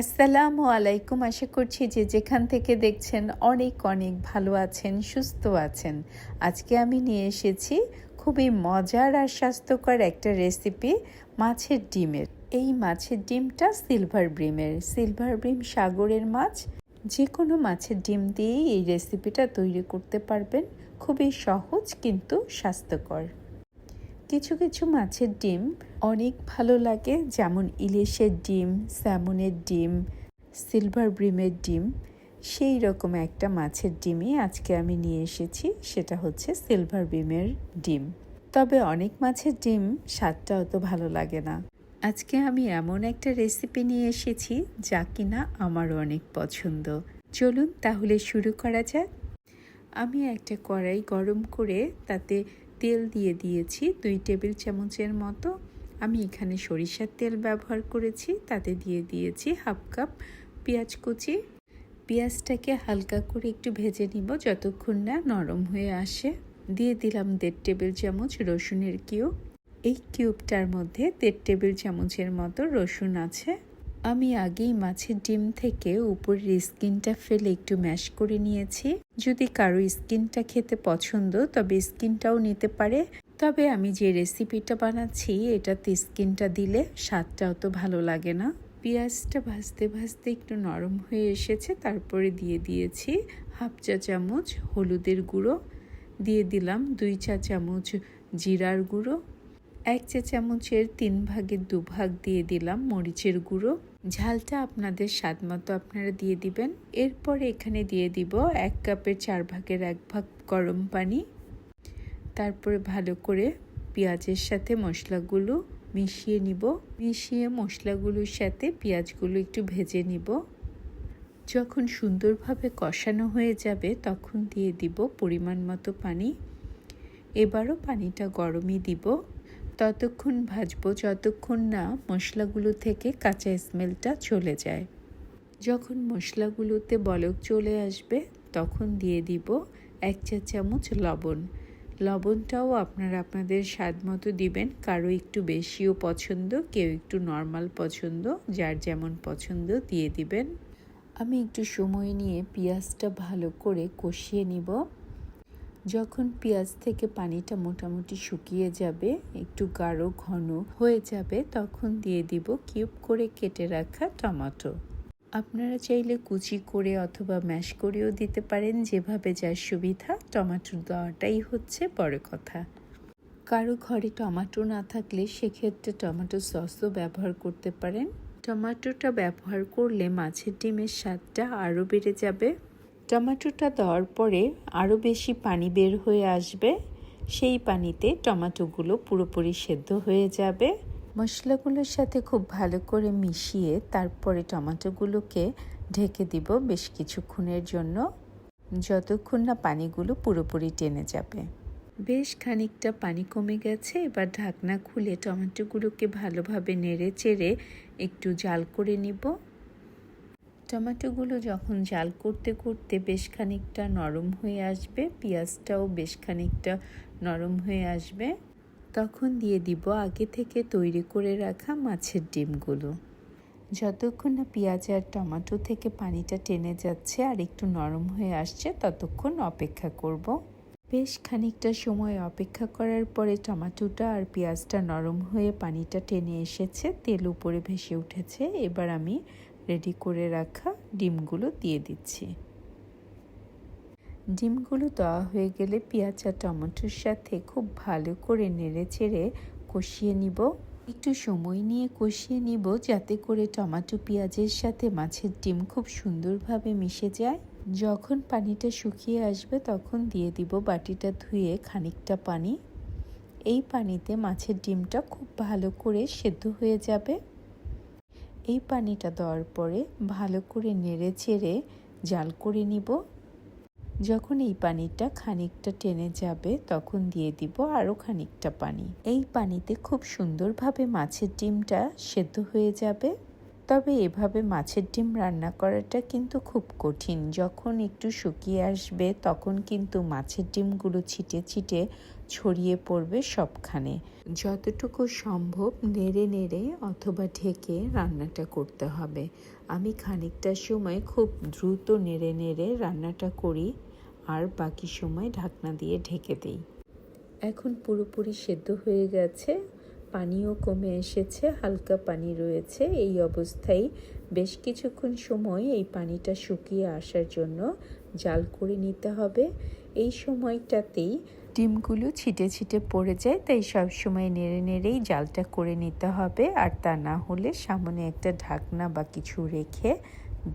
আসসালামু আলাইকুম। আশা করছি যে যেখান থেকে দেখছেন অনেক অনেক ভালো আছেন, সুস্থ আছেন। আজকে আমি নিয়ে এসেছি খুবই মজার আর স্বাস্থ্যকর একটা রেসিপি মাছের ডিমের। এই মাছের ডিমটা সিলভার ব্রিমের সিলভার ব্রিম সাগরের মাছ। যে কোনো মাছের ডিম দিয়েই এই রেসিপিটা তৈরি করতে পারবেন। খুবই সহজ কিন্তু স্বাস্থ্যকর। কিছু কিছু মাছের ডিম অনেক ভালো লাগে, যেমন ইলিশের ডিম, স্যামনের ডিম, সিলভার ব্রিমের ডিম। সেই রকম একটা মাছের ডিমই আজকে আমি নিয়ে এসেছি, সেটা হচ্ছে সিলভার ব্রিমের ডিম। তবে অনেক মাছের ডিম স্বাদটা অত ভালো লাগে না। আজকে আমি এমন একটা রেসিপি নিয়ে এসেছি, যা কিনা আমারও অনেক পছন্দ। চলুন তাহলে শুরু করা যাক। আমি একটা কড়াই গরম করে তাতে তেল দিয়ে দিয়েছি দুই টেবিল চামচের মতো। আমি এখানে সরিষার তেল ব্যবহার করেছি, তাতে দিয়ে দিয়েছি হাফ কাপ পেঁয়াজ কুচি। পেঁয়াজটাকে হালকা করে একটু ভেজে নিব যতক্ষণ না নরম হয়ে আসে। দিয়ে দিলাম দেড় টেবিল চামচ রসুনের কিউব। এই কিউবটার মধ্যে দেড় টেবিল চামচের মতো রসুন আছে। আমি আগেই মাছের ডিম থেকে উপরের স্কিনটা ফেলে একটু ম্যাশ করে নিয়েছি। যদি কারও স্কিনটা খেতে পছন্দ, তবে স্কিনটাও নিতে পারে। তবে আমি যে রেসিপিটা বানাচ্ছি, এটাতে স্কিনটা দিলে স্বাদটা অত ভালো লাগে না। পেঁয়াজটা ভাজতে ভাজতে একটু নরম হয়ে এসেছে, তারপরে দিয়ে দিয়েছি হাফ চা চামচ হলুদের গুঁড়ো। দিয়ে দিলাম দুই চা চামচ জিরার গুঁড়ো। এক চা চামচের তিন ভাগের দু ভাগ দিয়ে দিলাম মরিচের গুঁড়ো। ঝালটা আপনাদের স্বাদ মতো আপনারা দিয়ে দিবেন। এরপরে এখানে দিয়ে দিব এক কাপের চার ভাগের এক ভাগ গরম পানি। তারপরে ভালো করে পেঁয়াজের সাথে মশলাগুলো মিশিয়ে নিব। মিশিয়ে মশলাগুলোর সাথে পেঁয়াজগুলো একটু ভেজে নিব। যখন সুন্দরভাবে কষানো হয়ে যাবে তখন দিয়ে দিব পরিমাণ মতো পানি। এবারও পানিটা গরমই দিব। ততক্ষণ ভাজবো, যতক্ষণ না মশলাগুলো থেকে কাঁচা স্মেলটা চলে যায়। যখন মশলাগুলোতে বলক চলে আসবে, তখন দিয়ে দিব এক চা চামচ লবণ। লবণটাও আপনারা আপনাদের স্বাদ মতো দিবেন, কারও একটু বেশিও পছন্দ, কেউ একটু নর্মাল পছন্দ, যার যেমন পছন্দ দিয়ে দিবেন। আমি একটু সময় নিয়ে পেঁয়াজটা ভালো করে কষিয়ে নিব। যখন পেঁয়াজ থেকে পানিটা মোটামুটি শুকিয়ে যাবে, একটু গাঢ় ঘন হয়ে যাবে, তখন দিয়ে দিব কিউব করে কেটে রাখা টমেটো। আপনারা চাইলে কুচি করে অথবা ম্যাশ করেও দিতে পারেন, যেভাবে যার সুবিধা টমেটো দেওয়াটাই হচ্ছে বড় কথা। কারও ঘরে টমেটো না থাকলে সেক্ষেত্রে টমেটো সসও ব্যবহার করতে পারেন। টমেটোটা ব্যবহার করলে মাছের ডিমের স্বাদটা আরও বেড়ে যাবে। টমেটোটা দেওয়ার পরে আরও বেশি পানি বের হয়ে আসবে। সেই পানিতে টমেটোগুলো পুরোপুরি সেদ্ধ হয়ে যাবে। মশলাগুলোর সাথে খুব ভালো করে মিশিয়ে তারপরে টমেটোগুলোকে ঢেকে দিব বেশ কিছুক্ষণের জন্য। যতক্ষণ না পানিগুলো পুরোপুরি টেনে যাবে। বেশ খানিকটা পানি কমে গেছে, এবার ঢাকনা খুলে টমেটোগুলোকে ভালোভাবে নেড়ে চেড়ে একটু জাল করে নিব। টমেটোগুলো যখন জাল করতে করতে বেশ খানিকটা নরম হয়ে আসবে, পেঁয়াজটাও বেশ খানিকটা নরম হয়ে আসবে, তখন দিয়ে দিব আগে থেকে তৈরি করে রাখা মাছের ডিমগুলো যতক্ষণ না পেঁয়াজ আর টমেটো থেকে পানিটা টেনে যাচ্ছে আর একটু নরম হয়ে আসছে, ততক্ষণ অপেক্ষা করব। বেশ খানিকটা সময় অপেক্ষা করার পরে টমেটোটা আর পেঁয়াজটা নরম হয়ে পানিটা টেনে এসেছে, তেল উপরে ভেসে উঠেছে এবার আমি রেডি করে রাখা ডিমগুলো দিয়ে দিচ্ছি। ডিমগুলো দেওয়া হয়ে গেলে পেঁয়াজ আর টমেটোর সাথে খুব ভালো করে নেড়ে চেড়ে কষিয়ে নিব। একটু সময় নিয়ে কষিয়ে নিব যাতে করে টমেটো পেঁয়াজের সাথে মাছের ডিম খুব সুন্দরভাবে মিশে যায়। যখন পানিটা শুকিয়ে আসবে তখন দিয়ে দিব বাটিটা ধুয়ে খানিকটা পানি। এই পানিতে মাছের ডিমটা খুব ভালো করে সেদ্ধ হয়ে যাবে। এই পানিটা দেওয়ার পরে ভালো করে নেড়ে চেড়ে জাল করে নিব। যখন এই পানিটা খানিকটা টেনে যাবে, তখন দিয়ে দিব আরও খানিকটা পানি। এই পানিতে খুব সুন্দরভাবে মাছের ডিমটা সেদ্ধ হয়ে যাবে। তবে এভাবে মাছের ডিম রান্না করাটা কিন্তু খুব কঠিন। যখন একটু শুকিয়ে আসবে, তখন কিন্তু মাছের ডিমগুলো ছিটে ছিটে ছড়িয়ে পড়বে সবখানে। যতটুকু সম্ভব নেড়ে নেড়ে অথবা ঢেকে রান্নাটা করতে হবে। আমি খানিকটা সময় খুব দ্রুত নেড়ে নেড়ে রান্নাটা করি, আর বাকি সময় ঢাকনা দিয়ে ঢেকে দিই। এখন পুরোপুরি সেদ্ধ হয়ে গেছে, পানিও কমে এসেছে, হালকা পানি রয়েছে। এই অবস্থায় বেশ কিছুক্ষণ সময় এই পানিটা শুকিয়ে আসার জন্য জাল করে নিতে হবে। এই সময়টাতেই ডিমগুলো ছিটে ছিটে পড়ে যায়, তাই সব সময় নেড়ে নেড়েই জালটা করে নিতে হবে। আর তা না হলে সামনে একটা ঢাকনা বা কিছু রেখে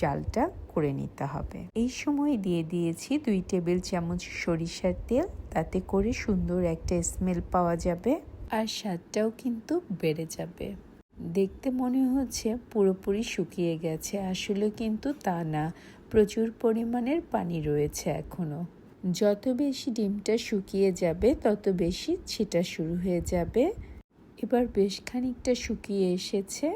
জালটা করে নিতে হবে। এই সময় দিয়ে দিয়েছি দুই টেবিল চামচ সরিষার তেল, তাতে করে সুন্দর একটা স্মেল পাওয়া যাবে আর স্বাদটাও কিন্তু বেড়ে যাবে। দেখতে মনে হচ্ছে পুরোপুরি শুকিয়ে গেছে, আসলে কিন্তু তা না। প্রচুর পরিমাণের পানি রয়েছে এখনও যত বেশি ডিমটা শুকিয়ে যাবে, তত বেশি ছিটা শুরু হয়ে যাবে। এবার বেশ খানিকটা শুকিয়ে এসেছে।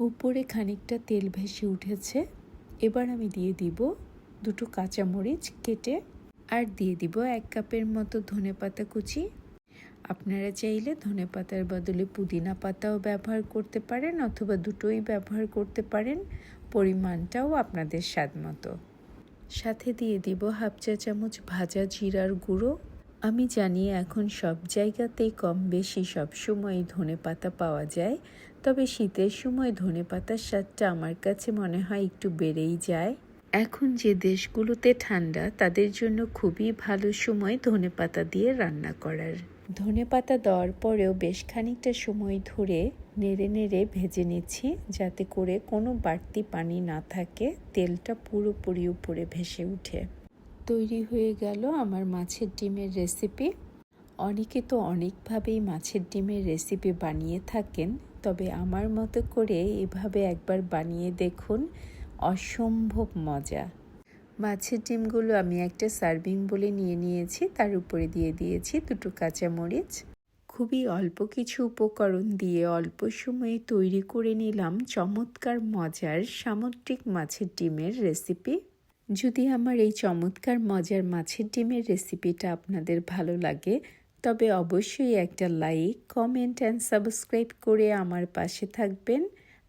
উপরে খানিকটা তেল ভেসে উঠেছে। এবার আমি দিয়ে দিব দুটো কাঁচামরিচ কেটে আর দিয়ে দিব এক কাপের মতো ধনে পাতা কুচি। আপনারা চাইলে ধনে পাতার বদলে পুদিনা পাতাও ব্যবহার করতে পারেন অথবা দুটোই ব্যবহার করতে পারেন। পরিমাণটাও আপনাদের স্বাদ মতো। সাথে দিয়ে দিব হাফ চা চামচ ভাজা জিরার গুঁড়ো। আমি জানি এখন সব জায়গাতেই কম বেশি সবসময় ধনে পাতা পাওয়া যায়, তবে শীতের সময় ধনে পাতার স্বাদটা আমার কাছে মনে হয় একটু বেড়েই যায়। এখন যে দেশগুলোতে ঠান্ডা, তাদের জন্য খুবই ভালো সময় ধনে পাতা দিয়ে রান্না করার। ধনে পাতা দেওয়ার পরেও বেশ খানিকটা সময় ধরে নেড়ে নেড়ে ভেজে নিচ্ছি, যাতে করে কোনো বাড়তি পানি না থাকে, তেলটা পুরোপুরি উপরে ভেসে উঠে। তৈরি হয়ে গেল আমার মাছের ডিমের রেসিপি। অনেকে তো অনেকভাবেই মাছের ডিমের রেসিপি বানিয়ে থাকেন, তবে আমার মতো করে এভাবে একবার বানিয়ে দেখুন অসম্ভব মজা। মাছের ডিমগুলো আমি একটা সার্ভিং বলে নিয়ে নিয়েছি, তার উপরে দিয়ে দিয়েছি দুটো কাঁচামরিচ। খুবই অল্প কিছু উপকরণ দিয়ে অল্প সময়ে তৈরি করে নিলাম চমৎকার মজার সামুদ্রিক মাছের ডিমের রেসিপি। যদি আমার এই চমৎকার মজার মাছের ডিমের রেসিপিটা আপনাদের ভালো লাগে, তবে অবশ্যই একটা লাইক, কমেন্ট অ্যান্ড সাবস্ক্রাইব করে আমার পাশে থাকবেন।